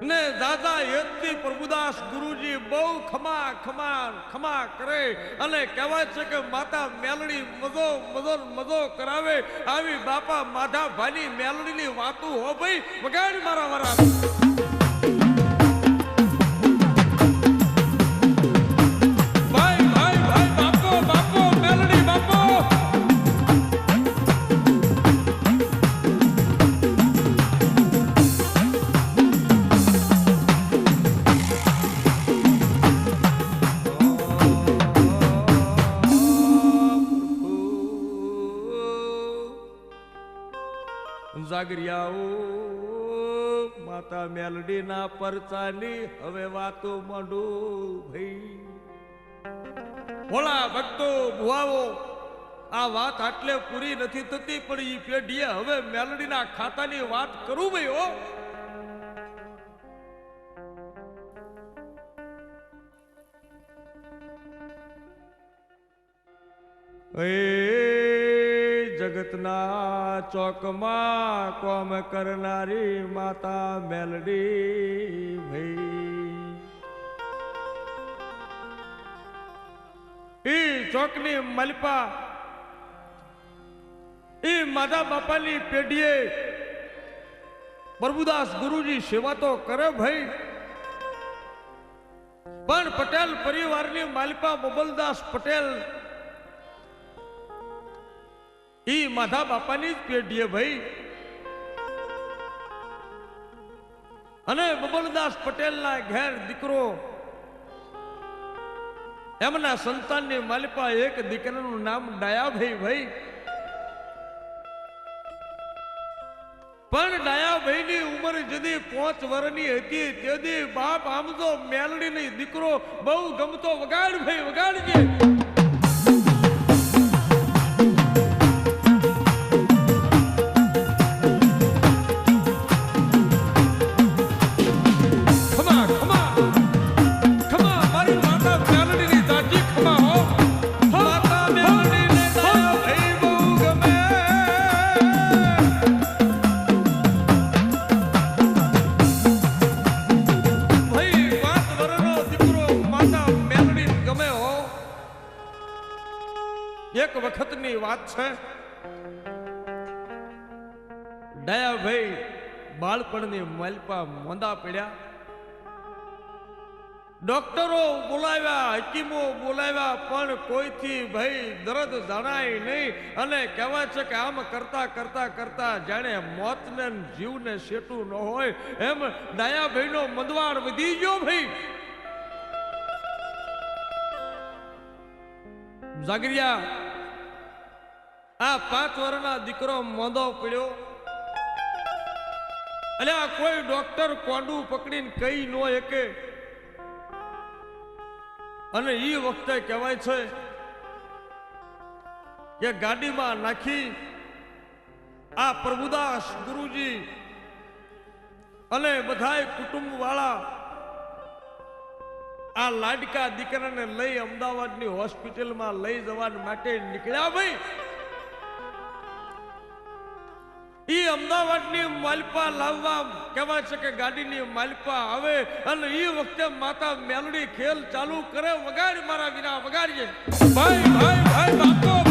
ને દાદા યજ્ઞ પ્રભુદાસ ગુરુજી બહુ ખમા ખમા ખમા કરે અને કહેવાય છે કે માતા મેલડી મજો મજો મજો કરાવે. આવી બાપા માધા ભાની મેલડીની વાતું હો ભાઈ. વગાડ મારા વરા મેલડીના પરચાની હવે વાતો માંડું ભાઈ. ભોળા ભક્તો, ભુવાઓ, આ વાત આટલે પૂરી નથી થતી, પણ ઈ પેઢીએ હવે મેલડીના ખાતાની વાત કરું ભાઈ હો. એ જગતના ચોકમાં કોમ કરનારી માતા મેલડી ભાઈ. ઈ ચોકની મલપા, ઈ માતા બાપાની પેઢીએ પ્રભુદાસ ગુરુજી સેવા તો કરે ભાઈ. પણ પટેલ પરિવારની માલિપા બબલદાસ પટેલ ઈ માધા બાપાની જ પેઢીએ ભાઈ. અને બબલદાસ પટેલના ઘેર દીકરો, એમના સંતાનની માલિપા એક દીકરાનું નામ ડાયાભાઈ ભાઈ. પણ ડાયાભાઈની ઉંમર જદી પાંચ વર્ષની હતી તેથી બાપ આમ તો મેલડીની દીકરો બહુ ગમતો વગાડ ભાઈ, વગાડજે. મલપા મોંદા પડ્યા. ડોક્ટરો બોલાવ્યા, હકીમો બોલાવ્યા, પણ કોઈથી ભાઈ દર્દ જણાય નહીં અને કહેવાય છે કે આમ કરતા કરતા કરતા જાણે મોતને જીવને શેટું ન હોય. એમ દયાભાઈનો મંદવાડ વધી ગયો ભાઈ. જાગરિયા, આ પાંચ વર્ષના દીકરો મોંધો પડ્યો. અને આ કોઈ ડોક્ટર કોંડું પકડીને કઈ ન એકે. અને એ વખતે કહેવાય છે કે ગાડીમાં નાખી આ પ્રભુદાસ ગુરુજી અને બધાય કુટુંબ વાળા આ લાડકા દીકરાને લઈ અમદાવાદની હોસ્પિટલમાં લઈ જવા માટે નીકળ્યા. ભાઈ ઈ અમદાવાદની માલપા લાવવા કહેવાય છે કે ગાડીની માલપા આવે અને ઈ વખતે માતા મેલડી ખેલ ચાલુ કરે, વગાડ મારા વિના વગાડીએ. ભાઈ ભાઈ ભાઈ, બાપો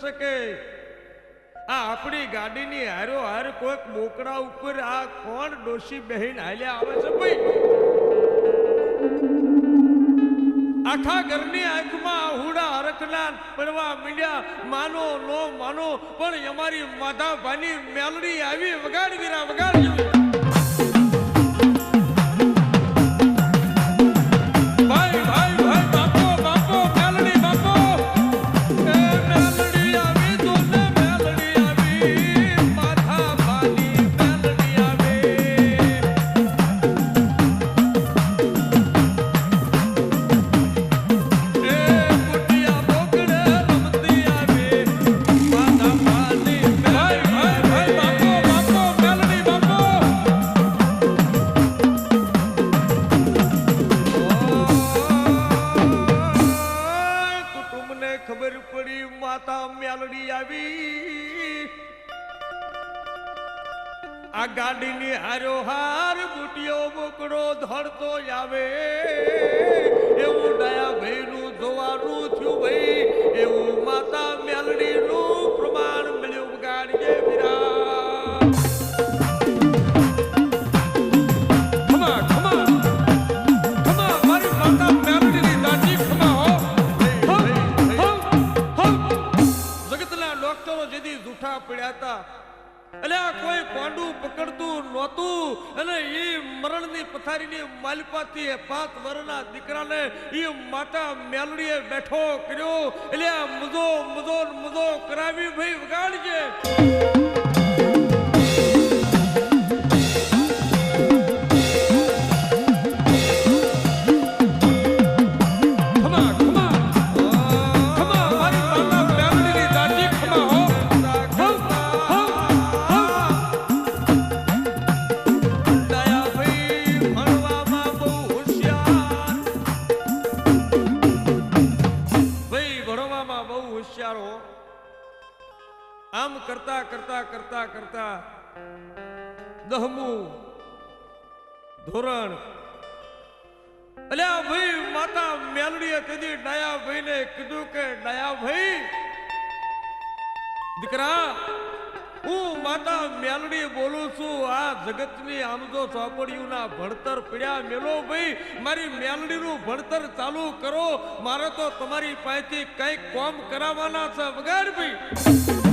પૂછે છે કે આ આપણી ગાડીની હારો હાર કોઈક મોકડા ઉપર આ કોણ ડોશી બહેન હાલ્યા આવે છે ભાઈ? આખા ઘરની આંખમાં હુડા હરખના પડવા મીડ્યા, માનો, નો માનો, પણ અમારી માધાભાની મેલડી આવી વગાડ વીરા વગાડ ભાઈ આ ગાડીની હારો હાર બુટિયો મોકળો ધરતો આવે એવું ડાયા ભાઈનું જોવાનું થયું ભાઈ. એવું માતા મેલડીનું પ્રમાણ મળ્યું ગાડીએ વિરા કોઈ પાંડુ પકડતું નહોતું અને એ મરણની પથારીની માલિપાથી પાંચ વર્ષના દીકરાને એ માતા મેલડીએ બેઠો કર્યો. એટલે આ મુજો મુજો મુજો કરાવી ભાઈ વગાડજે. ધોરણ. અલ્યા ભાઈ માતા મેલડીએ કદી ડાયા ભાઈને કીધું કે, ડાયા ભાઈ, દીકરા, હું માતા મેલડી બોલું છું, આ જગતની આમ તો ચોપડીઓના ભણતર પીડ્યા મેલો ભાઈ, મારી મેલડીનું ભણતર ચાલુ કરો, મારે તો તમારી પાસેથી કંઈક કોમ કરાવવાના છે, વગાડ ભાઈ ભાઈ.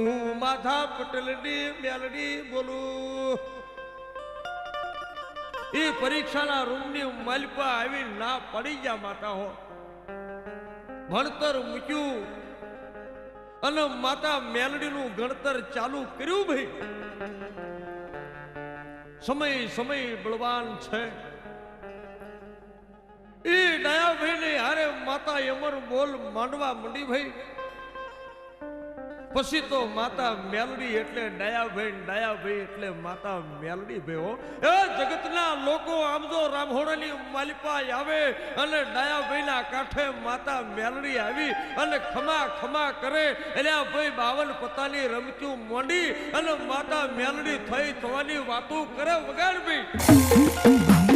હું માથા પટેલની મેલડી બોલું. એ પરીક્ષાના રૂમની માલિપા આવી ના પડી ગયા માતા હો. ભણતર મૂક્યું અને માતા મેલડીનું ગણતર ચાલુ કર્યું ભાઈ. સમય સમય બળવાન છે. એ દયાભાઈ ને હારે માતા અમર બોલ માંડવા મંડી ભાઈ. પછી તો માતા મેલડી એટલે ડાયાભાઈ ડાયાભાઈ એટલે માતા મેલડી ભાઈ હો. એ જગતના લોકો આમ તો રામહોડાની માલિપા આવે અને ડાયાભાઈના કાંઠે માતા મેલડી આવી અને ખમા ખમા કરે, એટલે આ ભાઈ બાવન પતાની રમચું મોંડી અને માતા મેલડી થઈ થવાની વાતો કરે વગાડ ભાઈ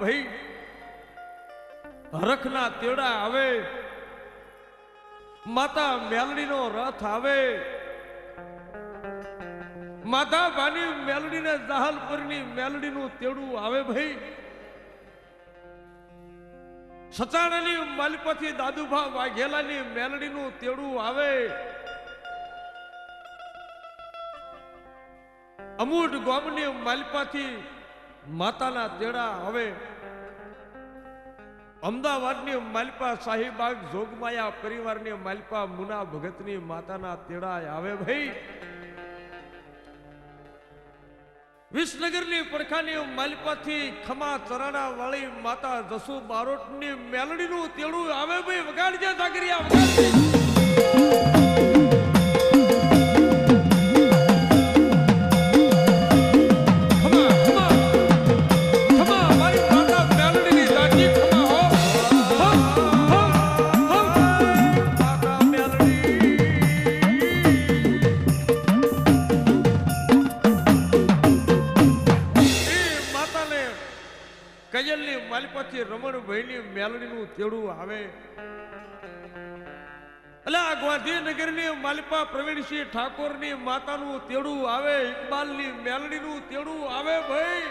ભાઈ, હરખના તેડા આવે, માતા મેલડીનો રથ આવે. માતા બાની મેલડીને જહાલપુરની મેલડીનું તેડું આવે ભાઈ. સચાણાની માલિપાથી દાદુભા વાઘેલાની મેલડીનું તેડું આવે. અમૂઢ ગોમની માલિપાથી માતાના તેડા આવે અમદાવાદની માલપા શાહીબાગ જોગમાયા પરિવારની માલપા મુના ભગતની માતાના તેડા આવે ભાઈ. વિસનગરની પડખાની માલપાથી ખમા ચરાણા વાળી માતા જસુ બારોટની મેલડીનું તેડું આવે ભાઈ. વગાડજે જાગરિયા વગાડજે. માતાને કજલની માલિપાથી રમણભાઈની મેલડીનું તેડું આવે. એટલે આ ગાંધીનગરની માલિપા પ્રવીણસિંહ ઠાકોરની માતાનું તેડું આવે, ઇકબાલની મેલડીનું તેડું આવે ભાઈ.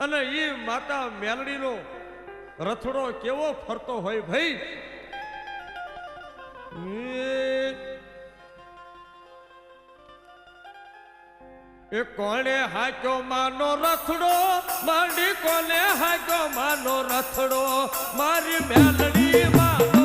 અને એ માતા મેલડીનો રથડો કેવો ફરતો હોય ભાઈ. એ કોણે હાક્યો માનો રથડો? માંડી કોને હાક્યો માનો રથડો? મારી મેલડી માનો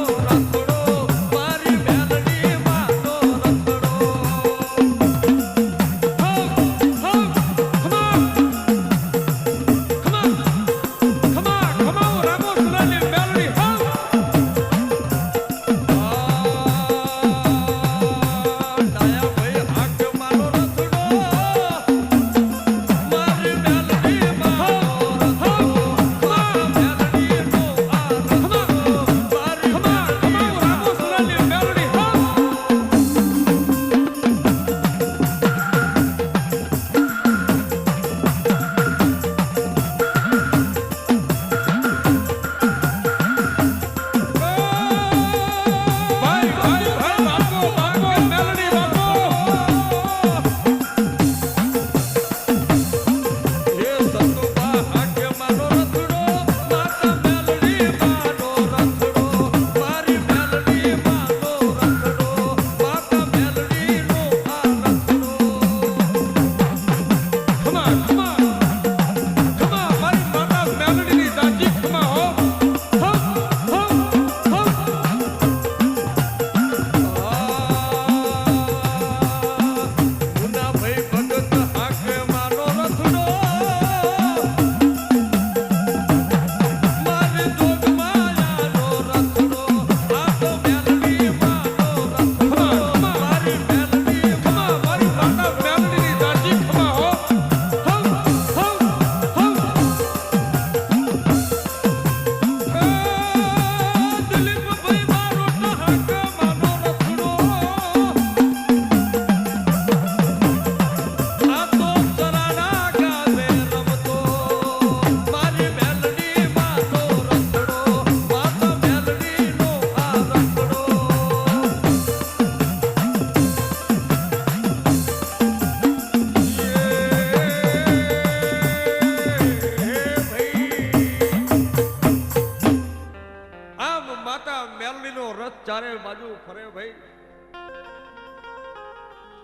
બાજુ ફરે ભાઈ.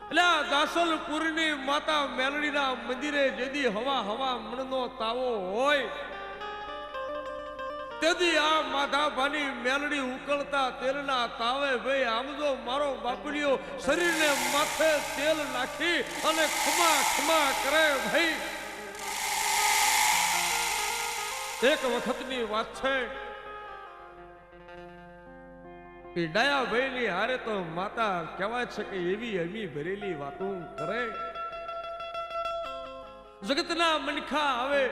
એટલે દાસલપુરની માતા મેલડીના મંદિરે જેદી હવા હવા મણનો તાવો હોય, તેથી આ માધાભાની મેલડી ઉકળતા તેલના તાવે ભાઈ, આમ જો મારો બાપડીઓ શરીરને માથે તેલ નાખી અને ખમા ખમા કરે ભાઈ. એક વખતની વાત છે. કે ડાયા હારે તો માતા કહેવાય છે કે એવી અમી ભરેલી વાતો કરે. જગતના મનખા આવે.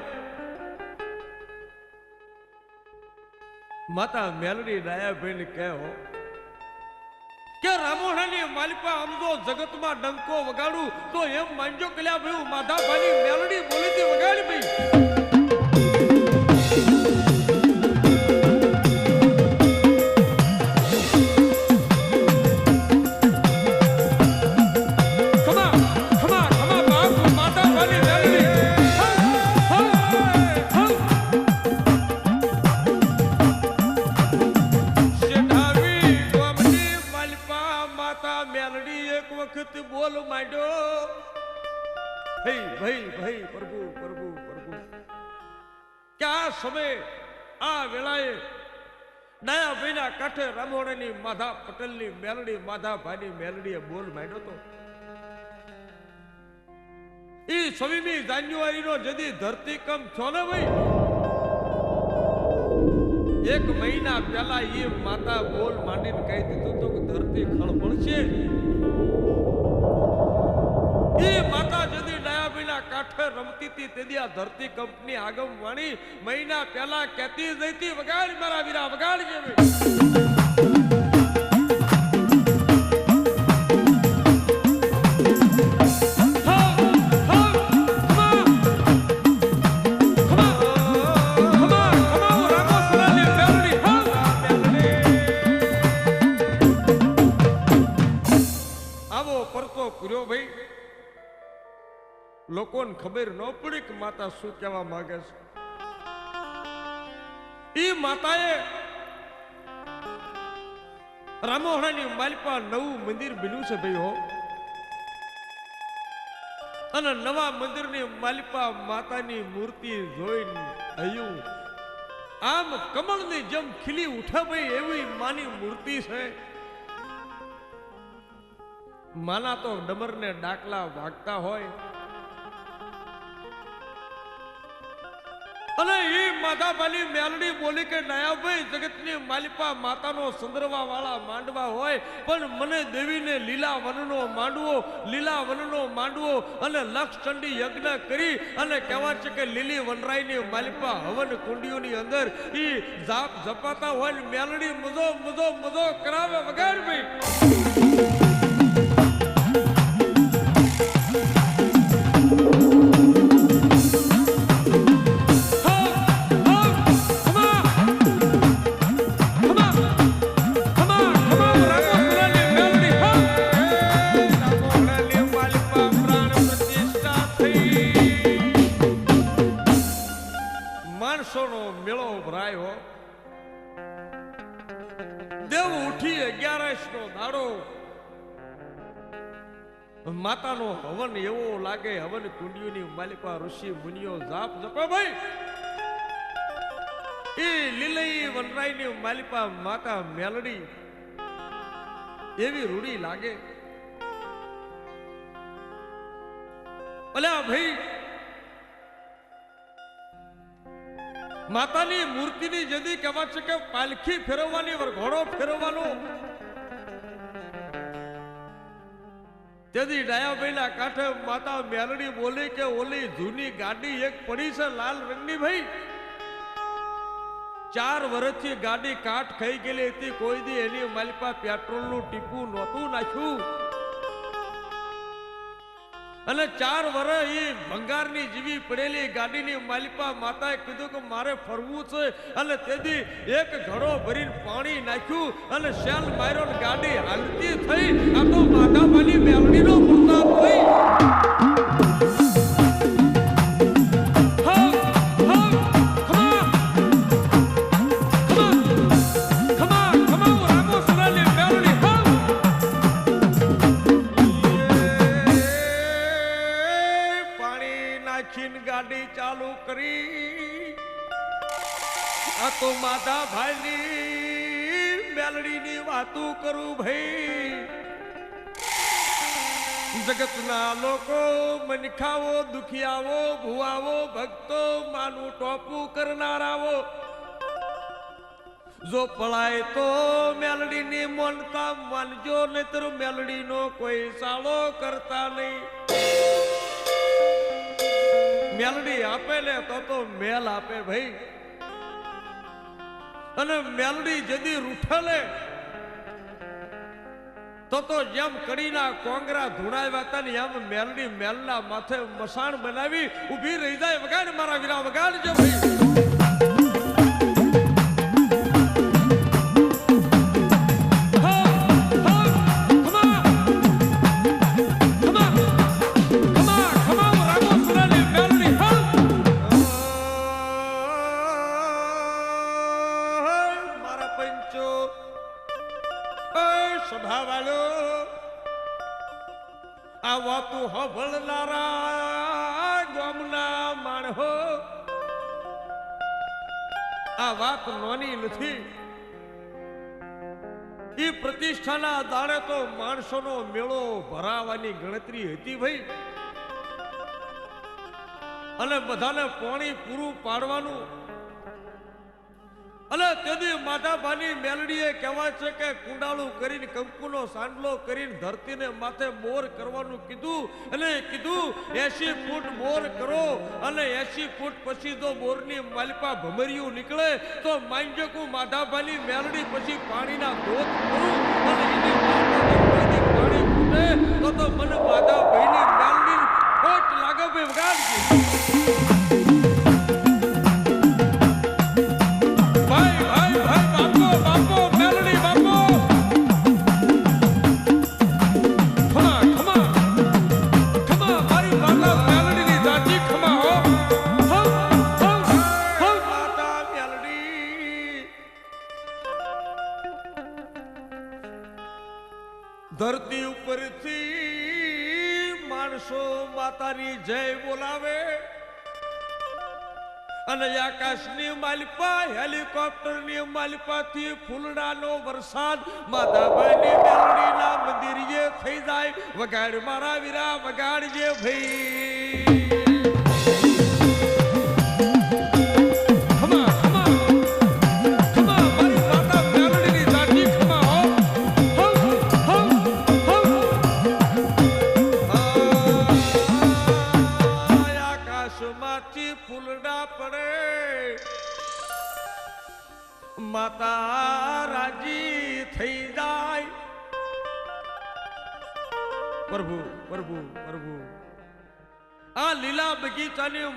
માતા મેલડી ડાયા ને કહે કે રામોણાની માલિકા જો જગતમાં ડંકો વગાડું, તો એમ માનજો કલ્યા લ્યા ભાઈ હું માધાભાની મેલડી બોલી મેલડી માધાભાઈની મેલડીએ બોલ માંડ્યો તો. ઈ છવ્વીમી જાન્યુઆરીનો જદી ધરતીકંપ છો ને ભાઈ? એક મહિના પહેલા એ માતા બોલ માંડીને કહી દીધું તો કે ધરતી ખળભળશે એ માતા જદી ડાયાબીના કાંઠે રમતી હતી તેથી આ ધરતી કંપની આગમ વાણી મહિના પહેલા કહેતી જઈતી વગાડ મારા વીરા વગાડ જેવી માતા શું કહેવા માંગે છે? એ માતાએ રામોહણાની માલપા નવું મંદિર બન્યું છે ભાઈ હો અને નવા મંદિરની માલિપા માતાની મૂર્તિ જોઈને થયું આમ કમળની જેમ ખીલી ઉઠે ભાઈ એવી માની મૂર્તિ છે. માના તો ડમરને ડાકલા વાગતા હોય. અને એ માધાબાલી મેલડી બોલી કે, નયાભાઈ, જગતની માલિપા માતાનો સુંદરવા વાળા માંડવા હોય, પણ મને દેવીને લીલા વનનો માંડવો, લીલા વનનો માંડવો અને લક્ષચંડી યજ્ઞ કરી અને કહેવાય છે કે લીલી વનરાયની માલિપા હવન કુંડીઓની અંદર એ જાપ જપાતા હોય મેલડી મજો મજો મજો કરાવે વગર ભાઈ. ભરાય હો દેવ ઉઠી અગિયારસ નો દાડો માતાનો હવન એવો લાગે, હવન કુંડીઓની માલિકા ઋષિ મુનિઓ જાપ જપો ભાઈ. એ લીલઈ વનરાયની માલિકા માતા મેલડી એવી રૂડી લાગે. અલ્યા ભાઈ માતાની મૂર્તિની જદી કહેવા છે કે પાલખી ફેરવવાની ઘોડો ફેરવવાનો. તેથી ડાયાભાઈના કાંઠે માતા મેલડી બોલી કે, ઓલી જૂની ગાડી એક પડી છે લાલ રંગની ભાઈ. ચાર વર્ષથી ગાડી કાટ ખાઈ ગયેલી હતી, કોઈ દી એની માલિપા પેટ્રોલનું ટીપું નહોતું નાખ્યું. અને ચાર વર્ષ એ ભંગારની જેવી પડેલી ગાડીની માલિપા માતાએ કીધું કે મારે ફરવું છે અને તેથી એક ઘડો ભરીને પાણી નાખ્યું અને શેલ માર્યો ગાડી હાલતી થઈ. આ તો માધાબાની મેલડીનો પ્રતાપ થઈ વાતું કરું ભાઈ. જગતના લોકો મનખાવો દુખિયાવો, ભુવાવો, ભક્તો, માનું ટોપું કરનારાઓ. જો પળાય તો મેલડીની મોનતા માનજો, નહીતર મેલડીનો કોઈ સાળો કરતા નહીં. મેલડી આપે ને તો તો મેલ આપે ભાઈ. અને મેલડી જદી રૂઠલે તો તો જેમ કડીના કોંગરા ધૂણાવ્યા હતા ને એમ મેલડી મેલના માથે મસાણ બનાવી ઊભી રહી જાય વગાડ મારા વીરા, વગાડજો ભાઈ. પ્રતિષ્ઠાના દાડે તો માણસોનો મેળો ભરાવાની ગણતરી હતી ભાઈ. અને બધાને પાણી પૂરું પાડવાનું અને તેની માધાભાની મેલડીએ કહેવાય છે કે કુંડાળું કરીને, કંકુનો સાંડલો કરીને ધરતીને માથે મોર કરવાનું કીધું અને કીધું એસી ફૂટ મોર કરો અને એસી ફૂટ પછી જો મોરની માલપા ભમરિયું નીકળે, તો માંજકું માધાભાની મેલડી પછી પાણીના ધોધ કરું અને એની પાણી ફૂટે તો તો મને માધાભાઈની મેલડી ખોટ લાગે ભાઈ વગાડજી. ધરતી ઉપરથી માણસો માતાની જય બોલાવે. અને આકાશની માલિપા, હેલિકોપ્ટરની માલિપાથી ફૂલડાનો વરસાદ માતાભાઈની મેલડીના મંદિર થઈ જાય. વગાડ મારા વીરા, વગાડજે ભાઈ.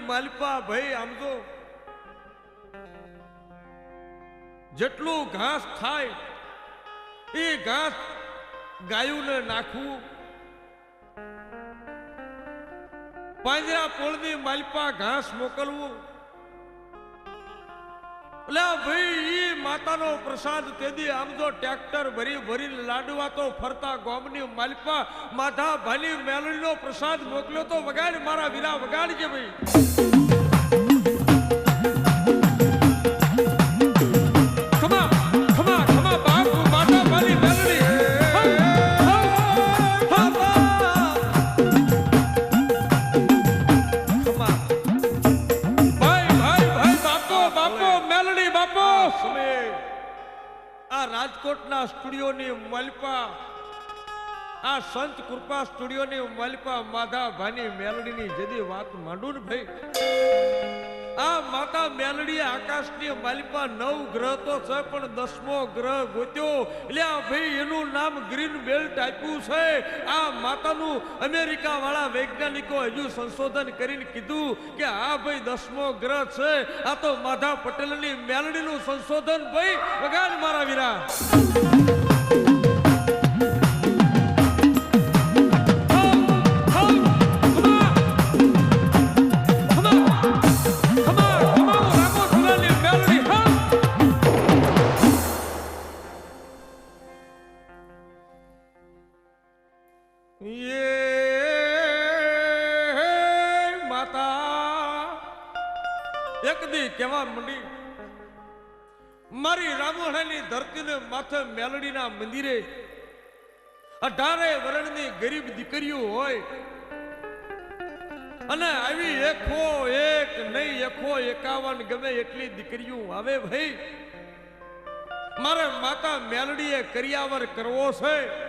માલપા ભાઈ, આમ તો જેટલું ઘાસ થાય એ ઘાસ ગાયુંને નાખવું. પાંજરા પોળની માલપા ઘાસ મોકલવું. એટલે ભાઈ એ માતાનો પ્રસાદ તેદી આમ તો ટ્રેક્ટર ભરી ભરી લાડવા તો ફરતા ગોમની માલપા, માધા ભાલી મેલડીનો પ્રસાદ મોકલ્યો તો વગાડ મારા વીરા, વગાડજે ભાઈ. રાજકોટના સ્ટુડિયોની મલપા, આ સંત કૃપા સ્ટુડિયોની મલપા માધા ભાની મેલડીની જદી વાત માંડું ભાઈ? આ માતા મેલડી આકાશની માલિપા નવ ગ્રહ તો છે, પણ દસમો ગ્રહ ગોત્યો. એટલે આ ભાઈ એનું નામ ગ્રીન બેલ્ટ આપ્યું છે. આ માતાનું અમેરિકા વાળા વૈજ્ઞાનિકો હજુ સંશોધન કરીને કીધું કે આ ભાઈ દસમો ગ્રહ છે. આ તો માધા પટેલની મેલડીનું સંશોધન, ભાઈ વગાડ મારા વીરા મેલડીના અઢારે વર્ણની ગરીબ દીકરીઓ હોય, અને આવી એકો એક નહીં એકો એકાવન ગમે એટલી દીકરીઓ આવે ભાઈ. મારે માતા મેલડીએ કરિયાવર કરવો છે.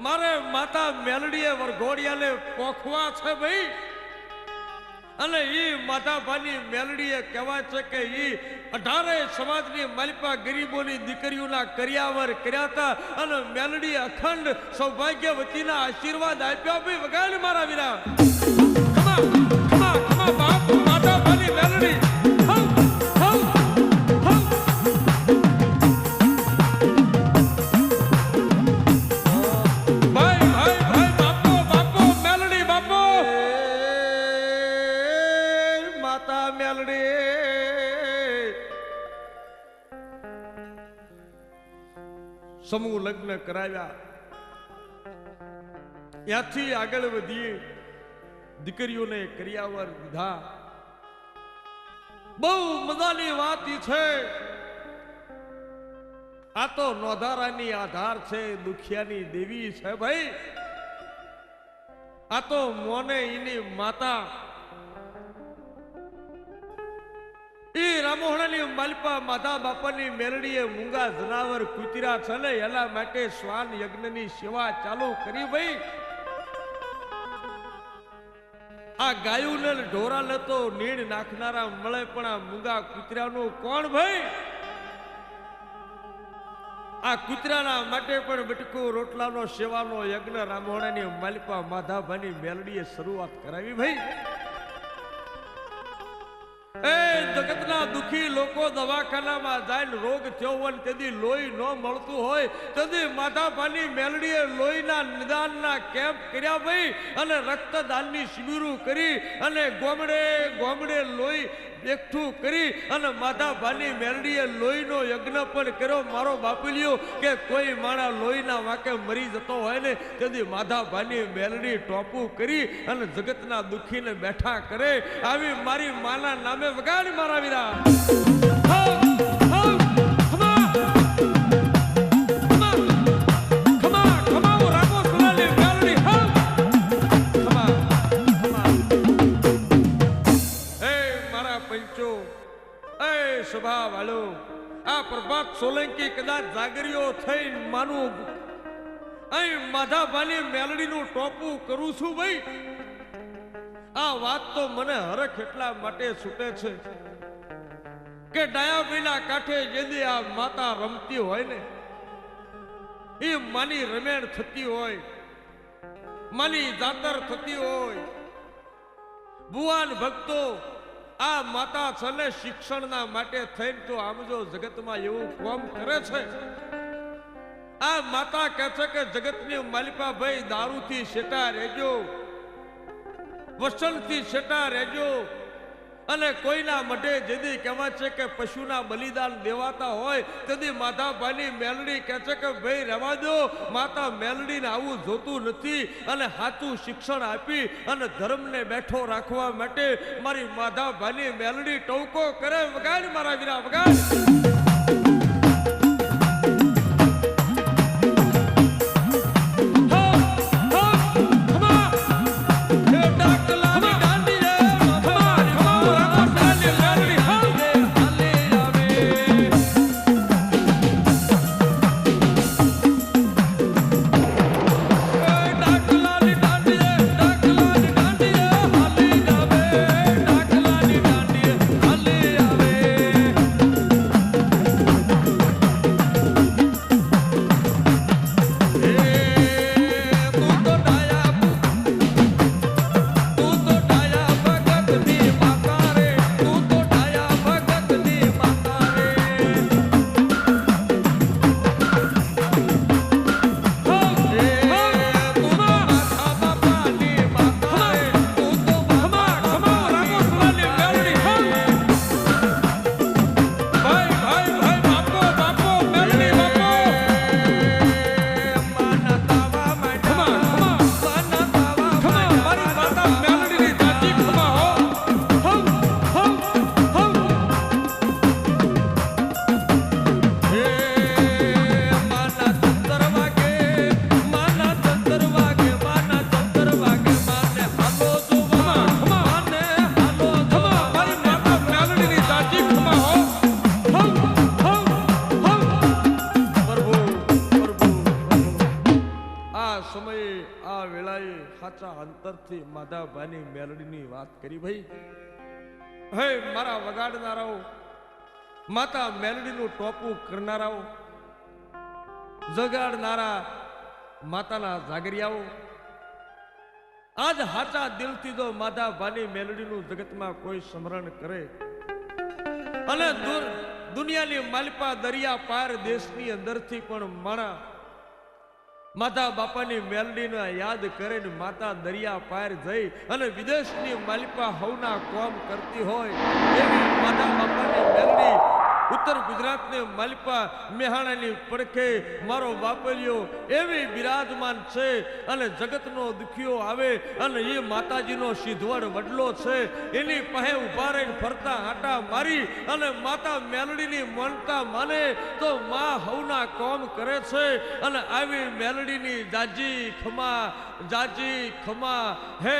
મારે માતા મેલડીએ વરઘોડિયાને પોખવા છે ભાઈ. અને ઈ માધાભાની મેલડીએ કહેવાય છે કે ઈ અઢારે સમાજની માલિપા ગરીબોની દીકરીઓના કર્યાવર કર્યા હતા અને મેલડી અખંડ સૌભાગ્યવતીના આશીર્વાદ આપ્યા ભાઈ વગાડ મારા વિરા ખમા બાપ. સમૂહ લગ્ન કરાવ્યા. ત્યાંથી આગળ વધીએ. દીકરીઓને કરિયાવર દીધા. બહુ મજાની વાત ઈ છે. આ તો નોધારાની આધાર છે, દુખિયાની દેવી છે ભાઈ. આ તો મોને એની માતા ઈ રામોહણાની માલપા માતા બાપાની મેલડીએ મૂંગા જનાવર કુતરા છે ને, એના માટે શ્વાન યજ્ઞની સેવા ચાલુ કરી ભાઈ. આ ગાયું ને ઢોરા તો નીણ નાખનારા મળે પણ આ મૂંગા કૂતરાનું કોણ ભાઈ? આ કૂતરાના માટે પણ બટકું રોટલાનો સેવાનો યજ્ઞ રામોણાની માલિપા માધાભાની મેલડીએ શરૂઆત કરાવી ભાઈ. એ જગતના દુખી લોકો દવાખાનામાં જાય રોગ થયો હોય તેથી લોહી ન મળતું હોય, તેથી માધાભાની મેલડીએ લોહીના નિદાનના કેમ્પ કર્યા ભાઈ અને રક્તદાનની શિબિરો કરી અને ગોમડે ગોમડે લોહી એકઠું કરી અને માધાભાની મેરડીએ લોહીનો યજ્ઞ પણ કર્યો. મારો બાપુલિયો કે કોઈ માણા લોહીના વાંકે મરી જતો હોય ને, તેથી માધાભાની મેરડી ટોપું કરી અને જગતના દુઃખીને બેઠા કરે. આવી મારી માના નામે વગાડ મારા વીરા પ્રભાત સોલંકી કદાચ જાગરીઓ થઈ માનું અહીં માધાભાની મેલડીનું ટોપું કરું છું ભાઈ. આ વાત તો મને હરખ એટલા માટે છૂટે છે કે ડાયાબીના કાંઠે જેદી આ માતા રમતી હોય ને, એ માની રમેણ થતી હોય, માની જાતર થતી હોય. ભુવાન ભક્તો આ માતા છે ને શિક્ષણના માટે થઈને તો આમ જો જગતમાં એવું કોમ કરે છે. આ માતા કહે છે કે જગતની માલિકાભાઈ દારૂથી શેટા રહેજો, વસનથી શેટા રહેજો અને કોઈના મઢે જેદી કહેવાય છે કે પશુના બલિદાન દેવાતા હોય તેથી માધાભાઈની મેલડી કહે છે કે, ભાઈ, રહેવા દો. માતા મેલડીને આવું જોતું નથી અને સાચું શિક્ષણ આપી અને ધર્મને બેઠો રાખવા માટે મારી માધાભાઈની મેલડી ટોકો કરે. વગાડ મારા વીરા, વગાડ. કરી ભાઈ. હે, મારા વગાડનારાઓ, માતા મેલડીનું ટોપું કરનારાઓ, જગાડનારા માતાના જાગરિયાઓ આજ હાચા દિલથી જો માધાભાની મેલડીનું જગતમાં કોઈ સ્મરણ કરે, અને દુનિયાની માલપા દરિયા પાર દેશની અંદરથી પણ માણા માતા બાપાની મેલડીને યાદ કરીને માતા દરિયા પાર જઈ અને વિદેશની માલિપા હવના કોમ કરતી હોય એવી માતા બાપાની મેલડી ઉત્તર ગુજરાતને માલિપા મેહાણાની પડખે મારો વાપર્યો એવી બિરાજમાન છે અને જગતનો દુખિયો આવે અને એ માતાજીનો સિદ્ધવડ વડલો છે. એની પાસે ઊભા રહીને ફરતા આટા મારી અને માતા મેલડીની માનતા માને તો મા હવના કોમ કરે છે અને આવી મેલડીની જાજી ખમા જાજી ખમા. હે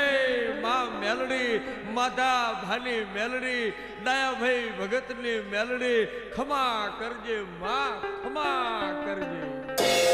મા મેલડી, માધા ભાની મેલડી, દયાભાઈ ભગતની મેલડી ખમા કરજે માં ખમા કરજે.